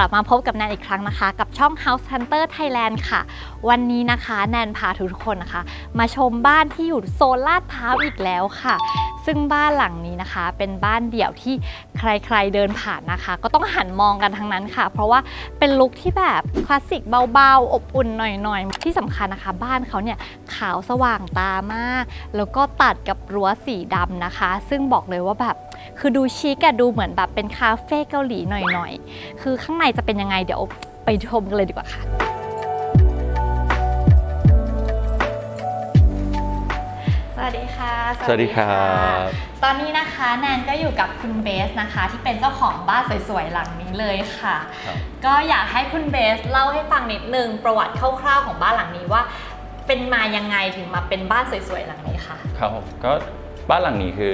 ลับมาพบกับแนนอีกครั้งนะคะ กับช่อง House Hunter Thailand ค่ะ วันนี้นะคะแนนพาทุกคนนะคะ มาชมบ้านที่อยู่โซนลาดพร้าวอีกแล้วค่ะ ซึ่งบ้านหลังนี้นะคะ เป็นบ้านเดี่ยวที่ใครๆเดินผ่านนะคะ ก็ต้องหันมองกันทั้งนั้นค่ะ เพราะว่าเป็นลุคที่แบบคลาสสิกเบาๆ อบอุ่นหน่อยๆ ที่สำคัญนะคะ บ้านเขาเนี่ยขาวสว่างตามาก แล้วก็ตัดกับรั้วสีดำนะคะ ซึ่งบอกเลยว่าแบบ คือดูชิคอะดูเหมือนแบบเป็นคาเฟ่เกาหลีหน่อยๆ คือข้างในจะเป็นยังไงเดี๋ยวไปชมกันเลยดีกว่าค่ะสวัสดีค่ะ สวัสดีครับ ตอนนี้นะคะแนนก็อยู่กับคุณเบสนะคะ ที่เป็นเจ้าของบ้านสวยๆหลังนี้เลยค่ะครับก็อยากให้คุณเบสเล่าให้ฟังนิดนึงประวัติคร่าวๆของบ้านหลังนี้ว่า เป็นมายังไงถึงมาเป็นบ้านสวยๆหลังนี้ค่ะ ครับผมก็บ้านหลังนี้คือ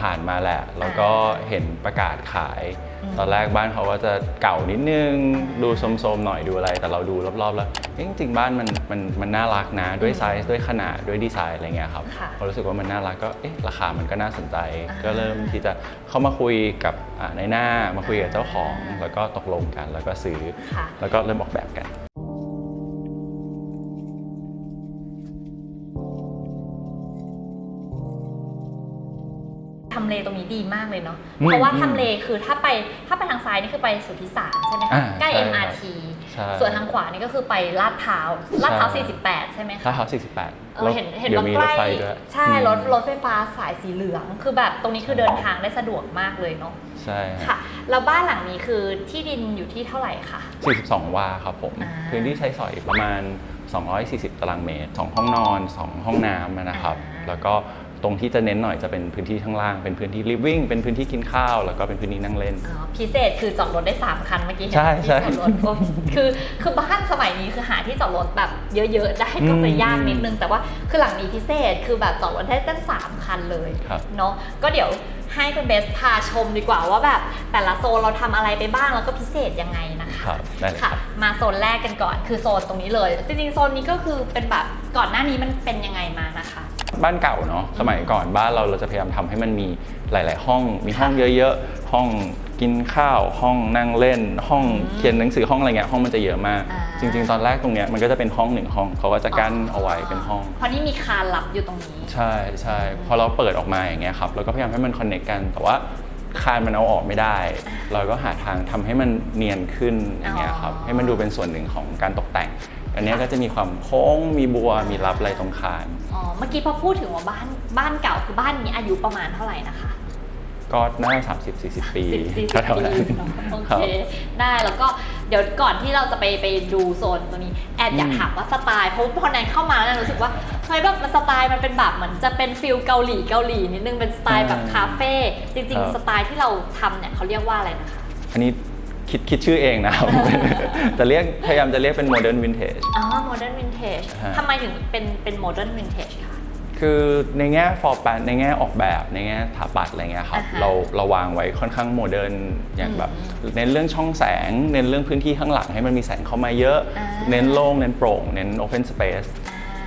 ผ่านๆมาแหละ แล้วก็เห็นประกาศขายอืมตอนแรกบ้านเขาก็จะเก่านิดนึงอ่าดูโทรมๆหน่อยดูอะไร แต่เราดูรอบๆ แล้วเอ๊ะจริงๆบ้านมันมันมันน่ารักนะ ด้วยไซส์ด้วยขนาดด้วยดีไซน์อะไรเงี้ยครับค่ะพอรู้สึกว่ามันน่ารักก็เอ๊ะราคามันก็น่าสนใจอ่าก็เริ่มที่จะเข้ามาคุยกับอ่าในหน้ามาคุยกับเจ้าของอ่าแล้วก็ตกลงกัน แล้วก็ซื้อค่ะแล้วก็เริ่มออกแบบกัน ดีมากเลยเนาะ อืมเพราะว่าอืมทำเลคือถ้าไปถ้าไปทางซ้ายนี่คือไปสุทธิสารใช่ไหมคะ อ่าใกล้ ใช่ครับ MRT ใช่ส่วนทางขวานี่ก็คือไปลาดพร้าวลาดพร้าวใช่48 ใช่ไหมคะถ้าเขา48เออเห็นเห็นเดี๋ยว่าวมีใกรถล้ไฟด้วยใช่อืมรถรถไฟฟ้าสายสีเหลือง คือแบบตรงนี้คือเดินทางได้สะดวกมากเลยเนาะ ใช่ครับค่ะ แล้วบ้านหลังนี้คือที่ดินอยู่ที่เท่าไหร่คะ 42 วาครับผม อ่า พื้นที่ใช้สอยประมาณ 240 ตารางเมตร 2 ห้องนอน 2 ห้องน้ำนะครับอ่าแล้วก็ ตรงที่จะเน้นหน่อยจะเป็นพื้นที่ข้างล่าง เป็นพื้นที่ living เป็นพื้นที่กินข้าว แล้วก็เป็นพื้นที่นั่งเล่น อ๋อพิเศษคือจอดรถได้ 3 คันเมื่อกี้เห็นใช่ ที่ใช่จอดรถโอ้คือคือบ้านสมัยนี้คือหาที่จอดรถแบบเยอะๆได้ก็จะอืมยากนิดนึง แต่ว่าคือหลังนี้พิเศษคือแบบจอดรถได้ตั้ง3คันเลยครับ เนาะก็เดี๋ยวให้คุณเบสพาชมดีกว่าว่าแบบแต่ละโซนเราทำอะไรไปบ้างแล้วก็พิเศษยังไงนะคะ ครับได้เลยคค่ะรับ มาโซนแรกกันก่อนคือโซนตรงนี้เลย จริงๆ โซนนี้ก็คือเป็นแบบก่อนหน้านี้มันเป็นยังไงมานะคะ บ้านเก่าเนาะสมัยก่อนบ้านเราเราจะพยายามทำให้มันมีหลาย ๆ ห้องมีห้องเยอะๆ ห้องกินข้าวห้องนั่งเล่น ห้องอืมเขียนหนังสือห้องอะไรเงี้ยห้องมันจะเยอะมากอ่าจริง ๆ ตอนแรกตรงเนี้ยมันก็จะเป็นห้องหนึ่งห้องเขาก็จะกั้นเอาไว้เป็นห้อง เพราะนี่มีคานลับอยู่ตรงนี้ ใช่ใช่พอเราเปิดออกมาอย่างเงี้ยครับเราก็พยายามให้มันคอนเน c กกันแต่ว่าคานมันเอาออกไม่ได้ เราก็หาทางทำให้มันเนียนขึ้นอย่างเงี้ยครับอ๋อให้มันดูเป็นส่วนหนึ่งของการตกแต่ง อันเนี้ยก็จะมีความโค้งมีบัวมีรับอะไรตรงคานอ๋อเมื่อกี้พอพูดถึงว่าบ้านบ้านเก่าคือบ้านนี้อายุประมาณเท่าไหร่นะคะ ก็น่าจะ30 40ปีสิบสี่สิบเท่าๆนั้นปีเนอะโอครัเคบได้แล้วก็เดี๋ยวก่อนที่เราจะไปไปดูโซนตัวนี้แอบอยากอืมถามว่าสไตล์เพราะพอแนนเข้ามาแล้วแนนรู้สึกว่าเฮ้ยแบบมันสไตล์มันเป็นแบบเหมือนจะเป็นฟิลเกาหลีเกาหลีนิดนึงเป็นสไตล์แบบคาเฟ่จริง ๆ สไตล์ที่เราทำเนี่ยเขาเรียกว่าอะไรนะคะอันนี้ คิดคิดชื่อเองนะครับจะเรียกพยายามจะเรียกเป็นโมเดิร์นวินเทจ อ๋อ modern vintage ฮะ ทำไมถึงเป็นเป็น modern vintage คะ คือในแง่ฟอร์แปนในแง่ออกแบบในแง่ถาปัดอะไรเงี้ยครับอ่าฮะเราเราวางไว้ค่อนข้างโมเดิร์นอย่างแบบอืมเน้นเรื่องช่องแสง เน้นเรื่องพื้นที่ข้างหลังให้มันมีแสงเข้ามาเยอะ อ่า เน้นโล่งเน้นโปร่ง เน้นโอเพนสเปซ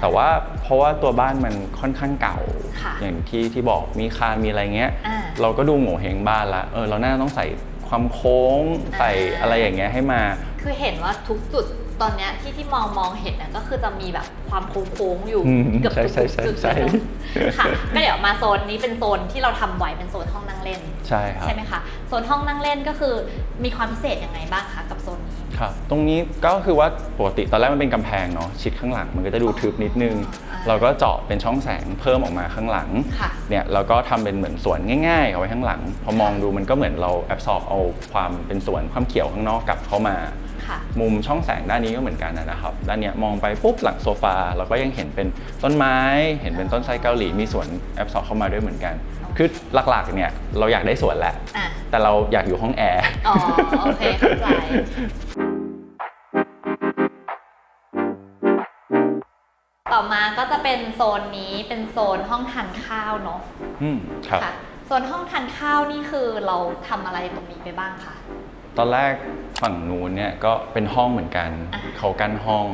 แต่ว่าเพราะว่าตัวบ้านมันค่อนข้างเก่า ค่ะอย่างที่ที่บอกมีคานมีอะไรเงี้ย อ่า เราก็ดูโง่เฮงบ้านละเออเราน่าจะต้องใส่ ความโค้งใส่อ่าอะไรอย่างเงี้ยให้มา คือเห็นว่าทุกจุดตอนเนี้ยที่ที่มองมองเห็นน่ะก็คือจะมีแบบความโค้งๆอยู่อืมเกือบใช่ทุกใช่ใช่จุดใช่ เลยเนอะค่ะก็เดี๋ยวมาโซนนี้เป็นโซนที่เราทำไว้เป็นโซนห้องนั่งเล่น ใช่ครับ ใช่ไหมคะ โซนห้องนั่งเล่นก็คือมีความพิเศษยังไงบ้างคะกับโซนนี้ ครับตรงนี้ก็คือว่าปกติตอนแรกมันเป็นกำแพงเนาะชิดข้างหลังมันก็จะดูทึบนิดนึงอ่าเราก็เจาะเป็นช่องแสงเพิ่มออกมาข้างหลังค่ะเนี่ยเราก็ทำเป็นเหมือนสวนง่ายๆเอาไว้ข้างหลัง พอมองดูมันก็เหมือนเราแอบสอบเอาความเป็นสวนความเขียวข้างนอกกลับเข้ามาค่ะมุมช่องแสงด้านนี้ก็เหมือนกันนะครับ ด้านเนี้ยมองไปปุ๊บหลังโซฟาเราก็ยังเห็นเป็นต้นไม้ เห็นเป็นต้นไทรเกาหลีมีสวนแอบสอบเข้ามาด้วยเหมือนกัน คือหลักๆเนี่ยเราอยากได้สวนแหละอะแต่เราอยากอยู่ห้องแอร์ อ๋อ โอเคเข้าใจ ต่อมาก็จะเป็นโซนนี้เป็นโซนห้องทานข้าวเนาะอืมครับ ค่ะโซนห้องทานข้าวนี่คือเราทำอะไรตรงนี้ไปบ้างคะ ตอนแรกฝั่งนู้นเนี่ยก็เป็นห้องเหมือนกัน อ่าเขากั้นห้อง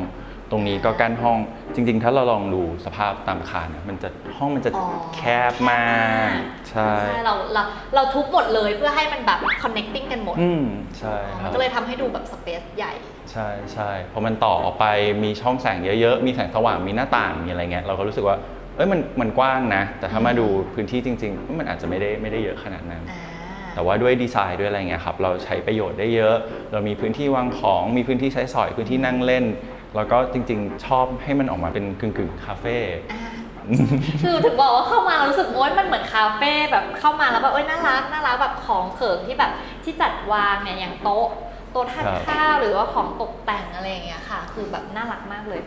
ตรงนี้ก็กั้นห้อง จริง ๆ ถ้าเราลองดูสภาพตามอาคารเนี่ยมันจะห้องมันจะอ๋อแคบมาก ใช่ ใช่เราเราเราทุบหมดเลยเพื่อให้มันแบบ connecting กันหมดอืมใช่คมัรันบ ก็เลยทำให้ดูแบบสเปซใหญ่ ใช่ใช่พอมันต่อออกไปมีช่องแสงเยอะๆ มีแสงสว่างมีหน้าต่างมีอะไรเงี้ยเราก็รู้สึกว่าเอ้ยมันมันกว้างนะ แต่ถ้ามาดูพื้นที่จริง ๆ มันอาจจะไม่ได้ไม่ได้เยอะขนาดนั้น อ่า แต่ว่าด้วยดีไซน์ด้วยอะไรเงี้ยครับเราใช้ประโยชน์ได้เยอะ เรามีพื้นที่วางของมีพื้นที่ใช้สอยพื้นที่นั่งเล่น แล้วก็จริงๆ ชอบให้มันออกมาเป็นกึ่งๆคาเฟ่อ่าคือถึงบอกว่าเข้ามาเรารู้สึกโอ๊ยมันเหมือนคาเฟ่แบบเข้ามาแล้วแบบเอ้ยน่ารักน่ารักแบบของเขิงที่แบบที่จัดวางเนี่ยอย่างโต๊ะ โต๊ะทานครับข้าวหรือว่าของตกแต่งอะไรอย่างเงี้ยค่ะ คือแบบน่ารักมากเลย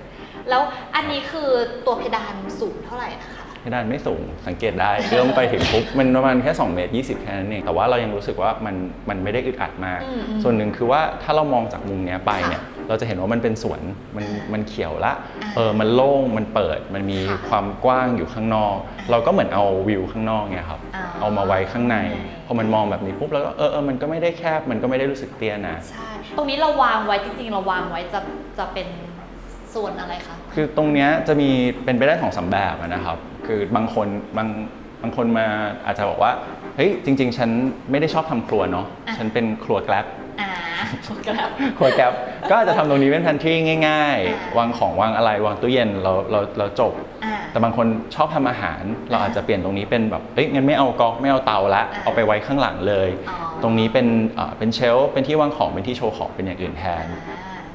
แล้วอันนี้คือตัวเพดานสูงเท่าไหร่นะคะ เพดานไม่สูงสังเกตได้ เริ่มไปถึงปุ๊บมันประมาณแค่2เมตร20แค่นั้นเองแต่ว่าเรายังรู้สึกว่ามันมันไม่ได้อึดอัดมาก อืมอืม ส่วนหนึ่งคือว่าถ้าเรามองจากมุมเนี้ยไปเนี่ยค่ะ เราจะเห็นว่ามันเป็นสวนมันอ่ามัมันเขียวละอ่าเออมันโล่งมันเปิดมันมีค่ะความกว้างอยู่ข้างนอก เราก็เหมือนเอาวิวข้างนอกเนี่ยครับอ่าเอามาไว้ข้างในข้างในพอมันมองแบบนี้ปุ๊บแล้วก็เออเออมันก็ไม่ได้แคบมันก็ไม่ได้รู้สึกเตี้ยนะใช่ตรงนี้เราวางไว้จริงๆเราวางไว้จะจะเป็นส่วนอะไรคะคือตรงเนี้ยจะมีเป็นไปได้ของสามแบบอะนะครับ คือบางคนบางบางคนมาอาจจะบอกว่าเฮ้ยจริง ๆ ฉันไม่ได้ชอบทำครัวเนาะอะฉันเป็นครัวแกลบ อ่าโอเคครับครัวแกลบก็อาจจะทำตรงนี้เป็นพันที่ง่ายอ่าๆวางของวางอะไรวางตู้เย็นเราเราเราจบอ่าแต่บางคนชอบทำอาหาร เราอาจจะเปลี่ยนตรงนี้เป็นแบบเอ้ยงั้นไม่เอาก๊อกไม่เอาเตาละอ่าเอาไปไว้ข้างหลังเลยอ๋อตรงนี้เป็นเอ่อเป็นเชลฟ์เป็นที่วางของเป็นที่โชว์ของเป็นอย่างอื่นแทน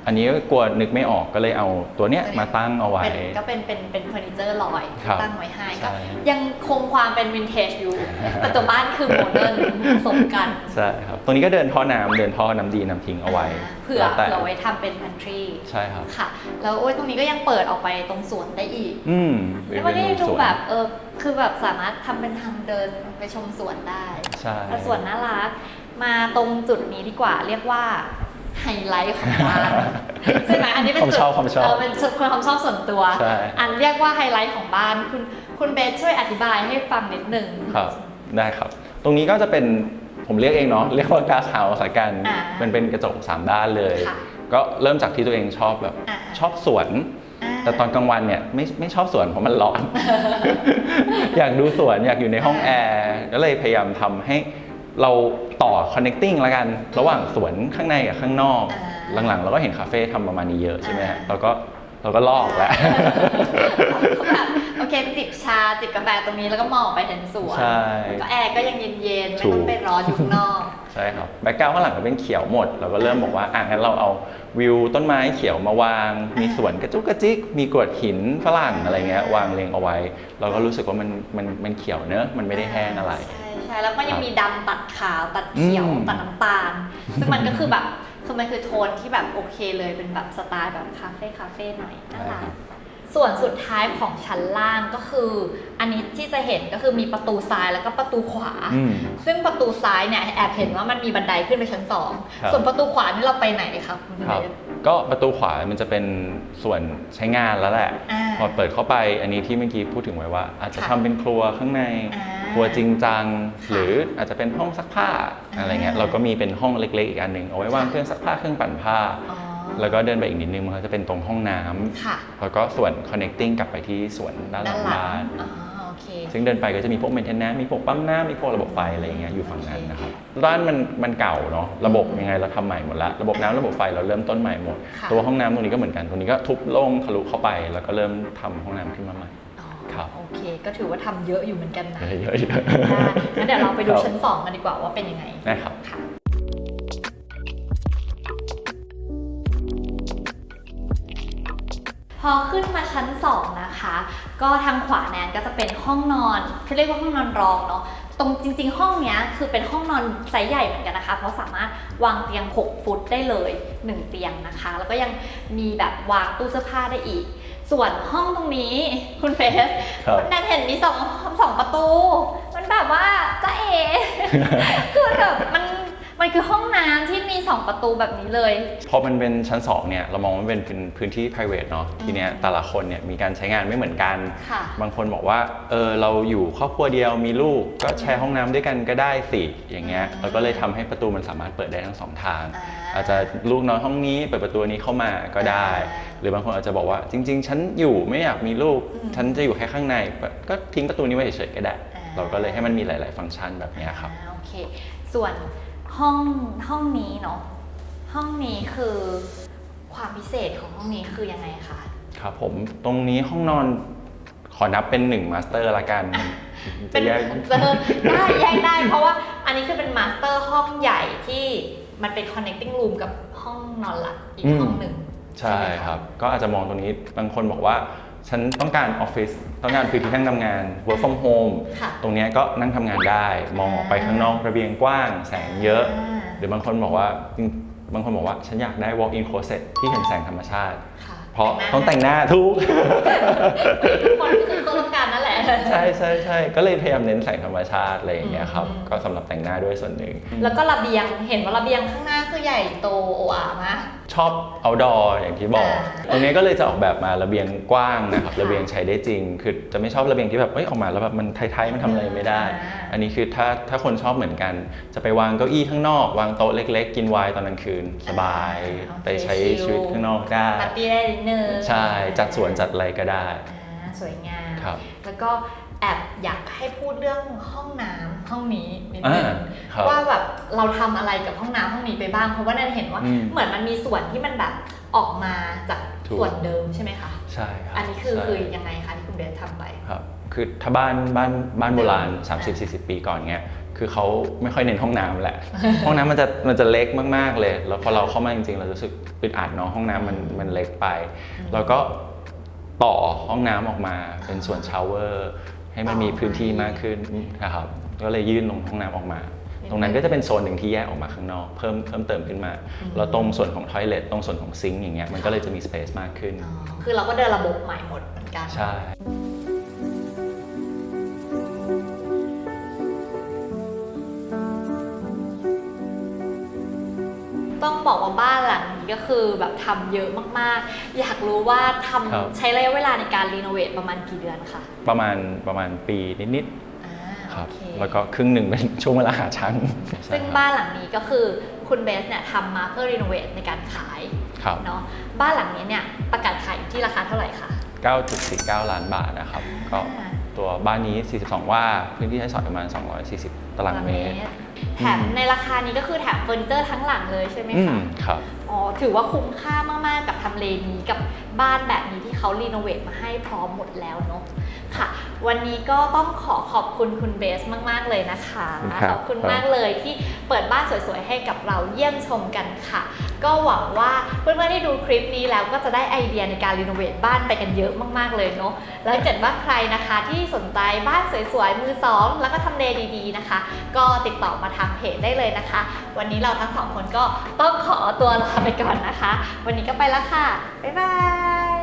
อ่าอันนี้ก็กลัวนึกไม่ออกก็เลยเอาตัวเนี้ยมาตั้งเอาไว้ เป็นก็เป็นเป็นเป็นเฟอร์นิเจอร์ลอยครับตั้งไว้ให้ใช่ก็ยังคงความเป็นวินเทจอยู่ แต่ตัวบ้านคือโมเดิร์นผสมกันใช่ครับตรงนี้ก็เดินท่อน้ำเดินท่อน้ำดีน้ำทิ้งเอาไว้าเผื่อแล้วแต่เผื่อไว้ทำเป็นพันทรีใช่ครับ ค่ะ แล้วโอ้ยตรงนี้ก็ยังเปิดออกไปตรงสวนได้อีก อืมแล้วมันก็ยังสดูวนแบบเออคือแบบสามารถทำเป็นทางเดินไปชมสวนได้ ใช่แล้วสวนน่ารัก มาตรงจุดนี้ดีกว่าเรียกว่า ไฮไลท์ของบ้านใช่ไหมอันนี้เป็นความจุดชอบความชอบเออเป็นจุดความชอบส่วนตัวใช่อันเรียกว่าไฮไลท์ของบ้านคุณคุณเบสช่วยอธิบายให้ฟังนิดหนึ่งครับได้ครับ ตรงนี้ก็จะเป็นผมเรียกเองเนาะเรียกว่า glass house ละกันอ่ามันเป็นกระจกสามด้านเลยค่ะก็เริ่มจากที่ตัวเองชอบแบบอ่าชอบสวนาแต่ตอนกลางวันเนี่ยไม่ไม่ชอบสวนเพราะมันร้อน อยากดูสวนอยากอยู่ในห้องแอร์ก็เลยพยายามทำให้ เราต่อ connecting ละกัน ระหว่างสวนข้างในกับข้างนอกอ่าหลังๆ เราก็เห็นคาเฟ่ทำประมาณนี้เยอะใช่ไหมฮะอ่าเราก็เราก็ลอกแล้ว แบบโอ เคจิบชาจิบกาแฟตรงนี้แล้วก็มองออกไปเห็นสวนใช่ ก็แอร์ก็ยังเย็นๆ ไม่ถูต้อกงไปร้อนอยู่ข้างนอก ใช่ครับแบ็กกราวด์ข้างหลังก็เป็นเขียวหมด เราก็เริ่มบอกว่าอะงั้นเราเอาวิวต้นไม้เขียวมาวาง มีสวนกระจุกกระจิก มีกรวดหินฝรั่งอะไรเงี้ยวางเรียงเอาไว้ เราก็รู้สึกว่ามันมันมันเขียวเนอะมันไม่ได้แห้งอะไร ใช่ใช่แล้วก็ยัคงรับมีดำตัดขาวตัดเขียวอืม ตัดน้ำตาล ซึ่งมันก็คือแบบคือมันคือโทนที่แบบโอเคเลยเป็นแบบสไตล์แบบคาเฟ่คาเฟ่หน่อยน่ารัก ส่วนสุดท้ายของชั้นล่างก็คือ อันนี้ที่จะเห็นก็คือมีประตูซ้ายแล้วก็ประตูขวา อืม ซึ่งประตูซ้ายเนี่ยแอบเห็นว่ามันมีบันไดขึ้นไปชั้นสองครับ ส่วนประตูขวานี่เราไปไหนครับคุณครับเบสก็ประตูขวามันจะเป็นส่วนใช้งานแล้วแหละ อ่าพอเปิดเข้าไปอันนี้ที่เมื่อกี้พูดถึงไว้ว่า อาจจะค่ะทำเป็นครัวข้างใน อ่าครัวจริงจัง ค่ะหรืออาจจะ เป็นห้องซักผ้าอ่าอะไรเงี้ยเราก็มีเป็นห้องเล็กๆอีกอันหนึ่งเอาไว้วางเครื่องซักผ้าเครื่องปั่นผ้าอ๋อแล้วก็เดินไปอีกนิดนึงมันก็จะเป็นตรงห้องน้ำค่ะแล้วก็ส่วน connecting กลับไปที่สวนด้านหด้าลันงหลังบ้าน อ๋อโอเค ซึ่งเดินไปก็จะมีพวก maintenance มีพวกปั๊มน้ำมีพวกระบบไฟอะไรอย่างเงี้ยอยู่ฝั่งนั้นโอเคนะครับร้านมันมันเก่าเนาะระบบยังไงเราทำใหม่หมดละระบบน้ำระบบไฟเราเริ่มต้นใหม่หมด ค่ะ ตัวห้องน้ำตรงนี้ก็เหมือนกันตรงนี้ก็ทุบโล่งทะลุเข้าไป แล้วก็เริ่มทำห้องน้ำขึ้นมาใหม่ อ๋อครับ โอเค ก็ถือว่าทำเยอะอยู่เหมือนกันนะเยอะๆได้งั้นเดี๋ยวเราไปดูครับชั้น2กันดีกว่าว่าเป็นยังไงได้ครับ ค่ะ พอขึ้นมาชั้น 2 นะคะ ก็ทางขวาแนนก็จะเป็นห้องนอนคือเรียกว่าห้องนอนรองเนาะตรงจริง ๆ ห้องเนี้ยคือเป็นห้องนอนไซส์ใหญ่เหมือนกันนะคะ เพราะสามารถวางเตียง 6 ฟุตได้เลย 1 เตียงนะคะ แล้วก็ยังมีแบบวางตู้เสื้อผ้าได้อีก ส่วนห้องตรงนี้คุณเฟสครับแนนเห็นมีสองสองประตู มันแบบว่าจ้าเอ๋คือมันแบบมัน มันคือห้องน้ำที่มี 2 ประตูแบบนี้เลย พอมันเป็นชั้น 2 เนี่ย เรามองว่ามันเป็นเป็นพื้นที่ private เนาะทีเนี้ยแต่ละคนเนี่ยมีการใช้งานไม่เหมือนกัน ค่ะ บางคนบอกว่าเออเราอยู่ครอบครัวเดียวมีลูกก็แชร์ห้องน้ำด้วยกันก็ได้สิอย่างเงี้ยเราก็เลยทำให้ประตูมันสามารถเปิดได้ทั้งสองทาง อ่า อาจจะลูกนอนห้องนี้เปิดประตูนี้เข้ามาก็ได้อ่าหรือบางคนอาจจะบอกว่าจริง ๆ ฉันอยู่ไม่อยากมีลูกอืมฉันจะอยู่แค่ข้างในก็ทิ้งประตูนี้ไว้เฉยๆก็ได้อ่าเราก็เลยให้มันมีหลาย ๆ ฟังก์ชันแบบเนี้ยครับ อ่าโอเค ส่วน ห้องห้องนี้เนาะห้องนี้คือความพิเศษของห้องนี้คือยังไงคะครับผมตรงนี้ห้องนอนขอนับเป็นหนึ่งมาสเตอร์ละกันเป็จะนแยกเออได้แยกได้ เพราะว่าอันนี้คือเป็นมาสเตอร์ห้องใหญ่ที่มันเป็น connecting room กับห้องนอนหลักอีกอืมห้องหนึ่งใช่ไหมะครับ ก็อาจจะมองตรงนี้บางคนบอกว่า ฉันต้องการออฟฟิศต้องการพื้นที่นั่งทำงาน work from home ค่ะ ตรงเนี้ยก็นั่งทำงานได้ มองออกไปข้างนอกระเบียงกว้าง แสงเยอะาหรือบางคนบอกว่าจริงบางคนบอกว่า ฉันอยากได้ walk in closet ที่เห็นแสงธรรมชาติ ค่ะ เพราะแต่งหน้าต้องแต่งหน้าทุกทุกคนคือต้องการนั่นแหละ ใช่ใช่ใช่ก็เลยพยายามเน้นแสงธรรมชาติอะไรอย่างเงี้ยครับอืมก็สำหรับแต่งหน้าด้วยส่วนหนึ่ง แล้วก็ระเบียง เห็นว่าระเบียงข้างหน้าคือใหญ่โตโออามะชอบ outdoor อย่างที่บอกอ่าตรงนี้ก็เลยจะออกแบบมาระเบียงกว้างนะครับค่ะระเบียงใช้ได้จริง คือจะไม่ชอบระเบียงที่แบบเอ้ยออกมาแล้วแบบมันไทยๆมันทำอะไรไม่ได้อ่าอันนี้คือถ้าถ้าคนชอบเหมือนกัน จะไปวางเก้าอี้ข้างนอก วางโต๊ะเล็ก ๆ กินไวน์ตอนกลางคืนสบายอ่าไปใช้ชิลชีวิตข้างนอกได้ปาร์ตี้ได้นิดนึงใช่จัดสวนจัดอะไรก็ได้อ่าสวยงามครับ แล้วก็แอบอยากให้พูดเรื่องห้องน้ำห้องนี้นิดนึอ่างครับว่าแบบเราทำอะไรกับห้องน้ำห้องนี้ไปบ้างเพราะว่านันเห็นว่า อืมเหมือนมันมีส่วนที่มันแบบออกมาจากถูก ส่วนเดิมใช่ไหมคะใช่ครับอันนี้คือใช่ คือยังไงคะที่คุณเบสทำไป ครับ คือถ้าบ้านบ้านบ้านโบราณ 30-40 ปีก่อนเงี้ย คือเขาไม่ค่อยเน้นห้องน้ำแหละ ห้องน้ำมันจะมันจะเล็กมากๆเลย แล้วพอเราเข้ามาจริงๆ เรารู้สึกอึดอัดเนาะห้องน้ำมันมันเล็กไป แล้วก็ต่อห้องน้ำออกมาเป็นส่วนชาวเวอร์ให้มันมีพื้นที่มากขึ้นนะครับ ก็เลยยื่นลงห้องน้ำออกมา ตรงนั้นก็จะเป็นโซนหนึ่งที่แยกออกมาข้างนอก เพิ่มเพิ่มเติมขึ้นมา แล้วตรงส่วนของทอยเลทตรงส่วนของซิงค์อย่างเงี้ยมันก็เลยจะมีสเปซมากขึ้นอ๋อคือเราก็เดินระบบใหม่หมดเหมือนกัน ใช่ ต้องบอกว่าบ้านหลังนี้ก็คือแบบทำเยอะมากๆ อยากรู้ว่าทำครับ ใช้ระยะเวลาในการรีโนเวทประมาณกี่เดือนคะประมาณประมาณปีนิดอ่าๆครับ โอเคแล้วก็ครึ่งหนึ่งเป็นช่วงเวลาหาชั้นซึ่งใช่ครับบ้านหลังนี้ก็คือคุณเบสเนี่ยทำมาเพื่อรีโนเวทในการขายครับ เนาะบ้านหลังนี้เนี่ยประกาศขายอยู่ที่ราคาเท่าไหร่คะ9.49 ล้านบาทนะครับ ก็อ่า ตัวบ้านนี้ 42 ว่าพื้นที่ใช้สอยประมาณ 240 ตารางเมตร แถมในราคานี้ก็คือแถมเฟอร์นิเจอร์ทั้งหลังเลยใช่ไหมอืคะมครับอ๋อถือว่าคุ้มค่ามาก ๆ กับทำเลนี้กับบ้านแบบนี้ที่เขารีโนเวทมาให้พร้อมหมดแล้วเนาะ ค่ะ วันนี้ก็ต้องขอขอบคุณคุณเบสมาก ๆ เลยนะคะ ครับขอบคุณมากเลยที่เปิดบ้านสวยๆ ให้กับเราเยี่ยมชมกันค่ะ ก็หวังว่าเพื่อนๆที่ดูคลิปนี้แล้วก็จะได้ไอเดียในการรีโนเวทบ้านไปกันเยอะมากๆเลยเนาะ แล้วถ้าเกิดว่าใครนะคะที่สนใจบ้านสวยๆ มือสองแล้วก็ทำเลดีๆนะคะ ก็ติดต่อมาทางเพจได้เลยนะคะ วันนี้เราทั้งสองคนก็ต้องขอตัวลาไปก่อนนะคะ วันนี้ก็ไปแล้วค่ะ บ๊ายบาย